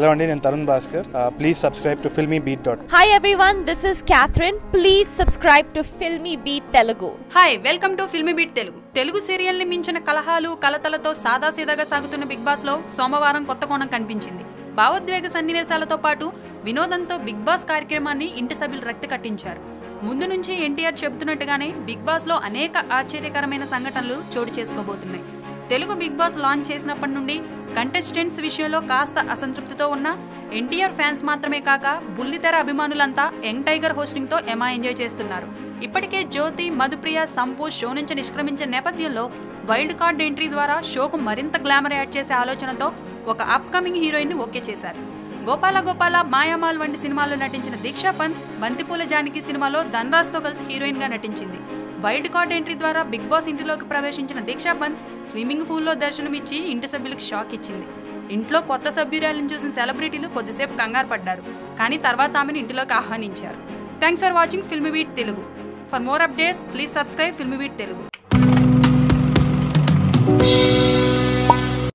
Hello అండి నేను Tarun Bhaskar please subscribe to Filmy Beat dot Hi everyone, this is Catherine. Please subscribe to Filmy Beat Telugu. Hi welcome to Filmy Beat Telugu Telugu సీరియల్ని మించిన కలహాలు కలతలతో సాదాసీదాగా సాగుతున్న big బాస్లో సోమవారం కొత్త కోణం కనిపించింది. భావోద్వేగ సన్నివేశాలతో పాటు వినోదంతో బిగ్ బాస్ కార్యక్రమాన్ని ఇంటి సభ్యులు రక్తి కట్టించారు. ముందు నుంచి ఎన్టీఆర్ చెబుతున్నట్టుగానే బిగ్ బాస్లో అనేక ఆశ్చర్యకరమైన సంఘటనలు చోటు చేసుకోబోతున్నాయి. తెలుగు బిగ్ బాస్ లాంచ్ చేసినప్పటి నుండి కంటెస్టెంట్స్ విషయంలో కాస్త అసంతృప్తితో ఉన్న ఎన్టీఆర్ ఫ్యాన్స్ మాత్రమే కాక బుల్లితెర అభిమానులంతా యంగ్ టైగర్ హోస్టింగ్తో ఎమా ఎంజాయ్ చేస్తున్నారు. ఇప్పటికే జ్యోతి మధుప్రియ సంపూ షో నుంచి నిష్క్రమించిన నేపథ్యంలో వైల్డ్ కార్డ్ ఎంట్రీ ద్వారా షోకు మరింత గ్లామర్ యాడ్ చేసే ఆలోచనతో ఒక అప్కమింగ్ హీరోయిన్ ఓకే చేశారు. గోపాల గోపాల మాయామాల్ వంటి సినిమాల్లో నటించిన దీక్షా పంత్ బంతిపూల జానకి సినిమాలో ధన్రాజ్తో కలిసి హీరోయిన్గా నటించింది. వైల్డ్ కార్డ్ ఎంట్రీ ద్వారా బిగ్ బాస్ ఇంటిలోకి ప్రవేశించిన దీక్షా పంత్ స్విమ్మింగ్ పూల్లో దర్శనమిచ్చి ఇంటి సభ్యులకు షాక్ ఇచ్చింది. ఇంట్లో కొత్త సభ్యురాలను చూసిన సెలబ్రిటీలు కొద్దిసేపు కంగారు పడ్డారు. కానీ తర్వాత ఆమెను ఇంటిలోకి ఆహ్వానించారు. Thanks for watching film beat Telugu. For more updates please subscribe film beat Telugu.